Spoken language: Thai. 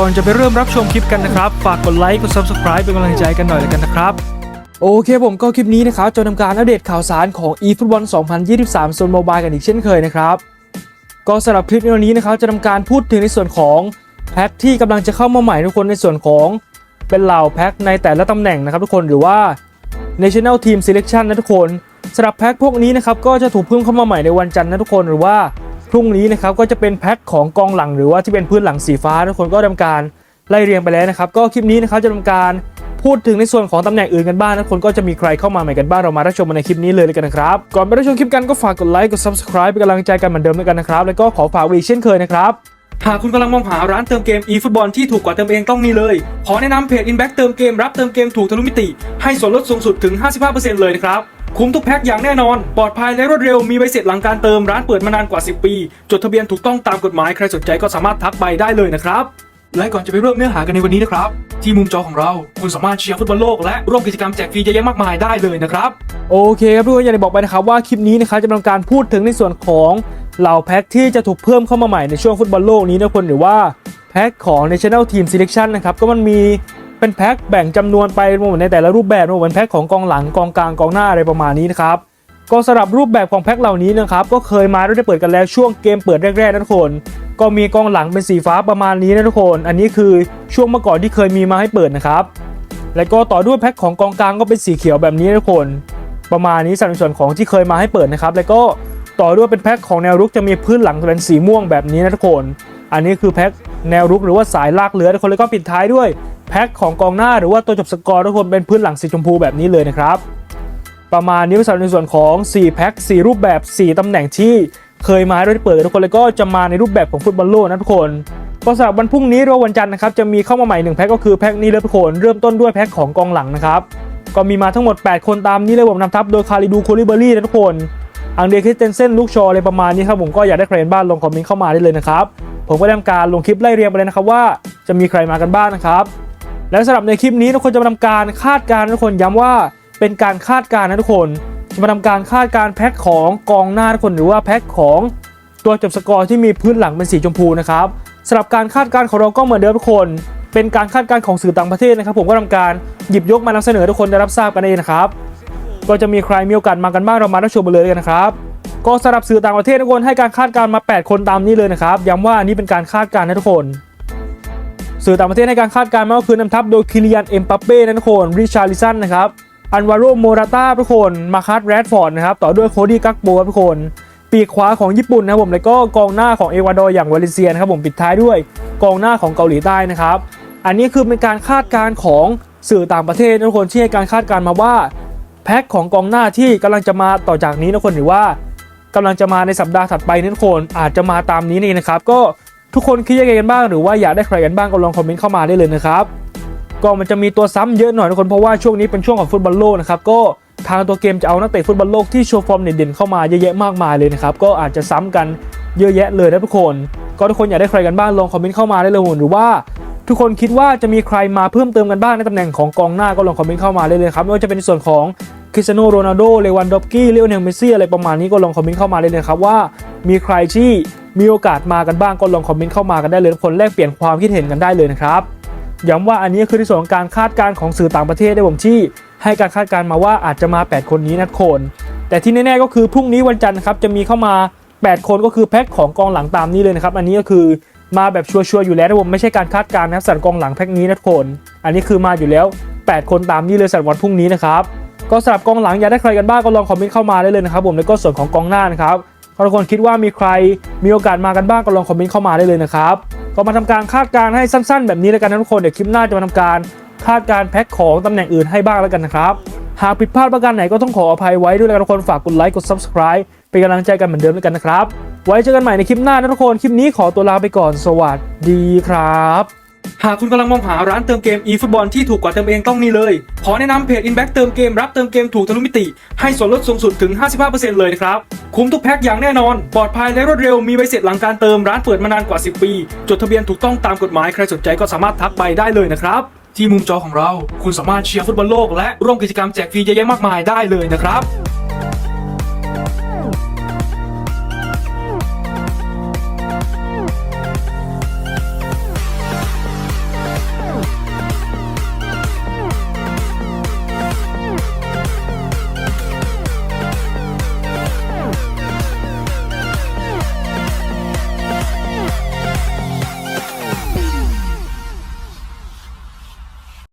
ก่อนจะไปเริ่มรับชมคลิปกันนะครับ ฝากกดไลค์กด subscribe เป็นกำลังใจกันหน่อยแล้วกันนะครับ โอเคผมก็คลิปนี้นะครับจะทำการอัปเดตข่าวสารของ eFootball 2023โซนโมบายกันอีกเช่นเคยนะครับก็สำหรับคลิปในวันนี้นะครับจะทำการพูดถึงในส่วนของแพ็คที่กำลังจะเข้ามาใหม่ทุกคนในส่วนของเป็นเหล่าแพ็คในแต่ละตำแหน่งนะครับทุกคนหรือว่า National Team Selection นะทุกคนสำหรับแพ็คพวกนี้นะครับก็จะถูกเพิ่มเข้ามาใหม่ในวันจันทร์นะทุกคนหรือว่า รุ่งนี้นะครับก็จะเป็นแพ็คของกองหลังหรือว่าที่เป็นพื้นหลังสีฟ้า ทุกคนก็ทำการไล่เรียงไปแล้วนะครับ ก็คลิปนี้นะครับจะทำการพูดถึงในส่วนของตำแหน่งอื่นกันบ้างนะทุกคนก็จะมีใครเข้ามาใหม่กันบ้างเรามารับชมในคลิปนี้เลยเลยกันนะครับ ก่อนไปรับชมคลิปกันก็ฝากกดไลค์กด subscribe เป็นกำลังใจกันเหมือนเดิมด้วยกันนะครับ แล้วก็ขอฝากไว้อีกเช่นเคยนะครับหากคุณกำลังมองหาร้านเติมเกม eFootball ที่ถูกกว่าเติมเองต้องนี่เลย ขอแนะนำเพจ Inback เติมเกมรับเติมเกมถูกทะลุมิติ ให้ส่วนลดสูงสุดถึง 55%เลยนะครับ คุ้มทุกแพ็คอย่างแน่นอน ปลอดภัยและรวดเร็ว มีใบเสร็จหลังการเติมร้านเปิดมานานกว่า 10 ปี จดทะเบียนถูกต้องตามกฎหมาย ใครสนใจก็สามารถทักไปได้เลยนะครับ และก่อนจะไปเริ่มเนื้อหากันในวันนี้นะครับ ที่มุมจอของเรา คุณสามารถเชียร์ฟุตบอลโลกและร่วมกิจกรรมแจกฟรีเยอะแยะมากมายได้เลยนะครับ โอเคครับทุกคนอย่างที่บอกไปนะครับว่าคลิปนี้นะครับจะเป็นการพูดถึงในส่วนของเหล่าแพ็คที่จะถูกเพิ่มเข้ามาใหม่ในช่วงฟุตบอลโลกนี้นะคนหรือว่าแพ็คของ National Team Selection นะครับก็มันมี เป็นแพ็คแบ่งจำนวนไปหมดในแต่ละรูปแบบเหมือนแพ็คของกองหลังกองกลางกองหน้าอะไรประมาณนี้นะครับก็สำหรับรูปแบบของแพ็คเหล่านี้นะครับก็เคยมาได้เปิดกันแล้วช่วงเกมเปิดแรกๆนะทุกคน ก็มีกองหลังเป็นสีฟ้าประมาณนี้นะทุกคน อันนี้คือช่วงเมื่อก่อนที่เคยมีมาให้เปิดนะครับแล้วก็ต่อด้วยแพ็คของกองกลางก็เป็นสีเขียวแบบนี้นะทุกคน ประมาณนี้สำหรับในส่วนของที่เคยมาให้เปิดนะครับ แล้วก็ต่อด้วยเป็นแพ็คของแนวรุกจะมีพื้นหลังเป็นสีม่วงแบบนี้นะทุกคน อันนี้คือแพ็คแนวรุกหรือว่าสายลากเรือทุกคนแล้วก็ปิดท้ายด้วยแพ็คของกองหน้าหรือว่าตัวจบสกอร์ทุกคนเป็นพื้นหลังสีชมพูแบบนี้เลยนะครับ ประมาณนี้สำหรับในส่วนของ 4 แพ็ค 4 รูปแบบ 4 ตำแหน่งที่เคยมาให้ได้เปิดทุกคนแล้วก็จะมาในรูปแบบของฟุตบอลโลกนะทุกคนก็สำหรับวันพรุ่งนี้หรือวันจันทร์นะครับจะมีเข้ามาใหม่1แพ็คก็คือแพ็คนี้เลยทุกคนเริ่มต้นด้วยแพ็คของกองหลังนะครับก็มีมาทั้งหมด 8 คนตามนี้เลยผมนำทัพโดยคาริดูโคลิเบอรี่นะทุกคนอังเดรคริสเตนเซนลูกชออะไรประมาณนี้ครับผมก็อยากได้ใครเป็นบ้านลงคอมเมนต์เข้ามาได้เลยนะครับ ผมก็ได้ทำการลงคลิปไล่เรียงไปเลยนะครับว่าจะมีใครมากันบ้างนะครับ และสำหรับในคลิปนี้ทุกคนจะมาทำการคาดการณ์ทุกคนย้ำว่าเป็นการคาดการณ์นะทุกคนจะมาทำการคาดการแพ็คของกองหน้าทุกคนหรือว่าแพ็คของตัวจบสกอร์ที่มีพื้นหลังเป็นสีชมพูนะครับสำหรับการคาดการของเราก็เหมือนเดิมทุกคน เป็นการคาดการของสื่อต่างประเทศนะครับ ผมก็ทำการหยิบยกมานำเสนอทุกคนได้รับทราบกันเองนะครับ ก็จะมีใครมีโอกาสมากันบ้างเรามารับชมกันเลยกันนะครับ ก็สำหรับสื่อต่างประเทศทุกคนให้การคาดการณ์มา 8 คนตามนี้เลยนะครับย้ำว่าอันนี้เป็นการคาดการณ์นะทุกคน สื่อต่างประเทศให้การคาดการณ์มาก็คือนำทัพโดยคิริยันเอ็มปัปเป้นะทุกคนริชาร์ลิสันนะครับอันวาโรโมราต้าทุกคนมาคัสแรดฟอร์ดนะครับต่อด้วยโคดี้กักโบทุกคนปีกขวาของญี่ปุ่นนะผมแล้วก็กองหน้าของเอกวาดอร์อย่างวาเลนเซียนะครับผมปิดท้ายด้วยกองหน้าของเกาหลีใต้นะครับอันนี้คือเป็นการคาดการณ์ของสื่อต่างประเทศทุกคนที่ให้การคาดการณ์มาว่าแพ็คของกองหน้าที่กำลังจะมาต่อจากนี้นะคนหรือว่า กำลังจะมาในสัปดาห์ถัดไปนี่ทุกคนอาจจะมาตามนี้นี่นะครับก็ทุกคนคิดยังไงกันบ้างหรือว่าอยากได้ใครกันบ้างก็ลองคอมเมนต์เข้ามาได้เลยนะครับก็มันจะมีตัวซ้ำเยอะหน่อยทุกคนเพราะว่าช่วงนี้เป็นช่วงของฟุตบอลโลกนะครับก็ทางตัวเกมจะเอานักเตะฟุตบอลโลกที่โชว์ฟอร์มเด่นๆเข้ามาเยอะแยะมากมายเลยนะครับก็อาจจะซ้ำกันเยอะแยะเลยนะทุกคน ก็ทุกคนอยากได้ใครกันบ้างลองคอมเมนต์เข้ามาได้เลยหรือว่าทุกคนคิดว่าจะมีใครมาเพิ่มเติมกันบ้างในตำแหน่งของกองหน้าก็ลองคอมเมนต์เข้ามาได้เลยครับไม่ว่าจะเป็นในส่วนของ คริสเตียโนโรนัลโดเลวันดอฟกี้เลโอเนลเมซี่อะไรประมาณนี้ก็ลองคอมเมนต์เข้ามาได้เลยครับว่า มีใครที่มีโอกาสมากันบ้างก็ลองคอมเมนต์เข้ามากันได้เลยคนแลกเปลี่ยนความคิดเห็นกันได้เลยนะครับย้ำว่าอันนี้คือในส่วนของการคาดการณ์ของสื่อต่างประเทศได้ผมที่ ให้การคาดการณ์มาว่าอาจจะมา 8 คนนี้นะคน แต่ที่แน่ๆก็คือพรุ่งนี้วันจันทร์ครับจะมีเข้ามา 8 คนก็คือแพ็คของกองหลังตามนี้เลยนะครับอันนี้ก็คือมาแบบชัวร์ๆอยู่แล้วนะผมไม่ใช่การคาดการณ์นะครับสำหรับกองหลังแพ็คนี้นะคน อันนี้คือมาอยู่แล้ว 8 คนตามนี้เลยสำหรับวันพรุ่งนี้นะครับ ก็สำหรับกองหลังอยากได้ใครกันบ้างก็ลองคอมเมนต์เข้ามาได้เลยนะครับผมแล้วก็ส่วนของกองหน้านะครับทุกคนคิดว่ามีใครมีโอกาสมากันบ้างก็ลองคอมเมนต์เข้ามาได้เลยนะครับก็มาทำการคาดการณ์ให้สั้นๆ แบบนี้แล้วกันนะทุกคนเดี๋ยวคลิปหน้าจะมาทำการคาดการณ์แพ็คของตำแหน่งอื่นให้บ้างแล้วกันนะครับ หากผิดพลาดประการไหนก็ต้องขออภัยไว้ด้วยแล้วกันทุกคนฝากกดไลค์กด subscribe เป็นกำลังใจกันเหมือนเดิมแล้วกันนะครับ ไว้เจอกันใหม่ในคลิปหน้านะทุกคน คลิปนี้ขอตัวลาไปก่อนสวัสดีครับ หากคุณกำลังมองหาร้านเติมเกม eFootball ที่ถูกกว่าเติมเองต้องนี่เลย ขอแนะนำเพจ Inback เติมเกมรับเติมเกมถูกทะลุมิติ ให้ส่วนลดสูงสุดถึง 55%เลยนะครับ คุ้มทุกแพ็คอย่างแน่นอน ปลอดภัยและรวดเร็วมีใบเสร็จหลังการเติมร้านเปิดมานานกว่า 10 ปี จดทะเบียนถูกต้องตามกฎหมายใครสนใจก็สามารถทักไปได้เลยนะครับ ที่มุมจอของเรา คุณสามารถเชียร์ฟุตบอลโลกและร่วมกิจกรรมแจกฟรีเยอะแยะมากมายได้เลยนะครับ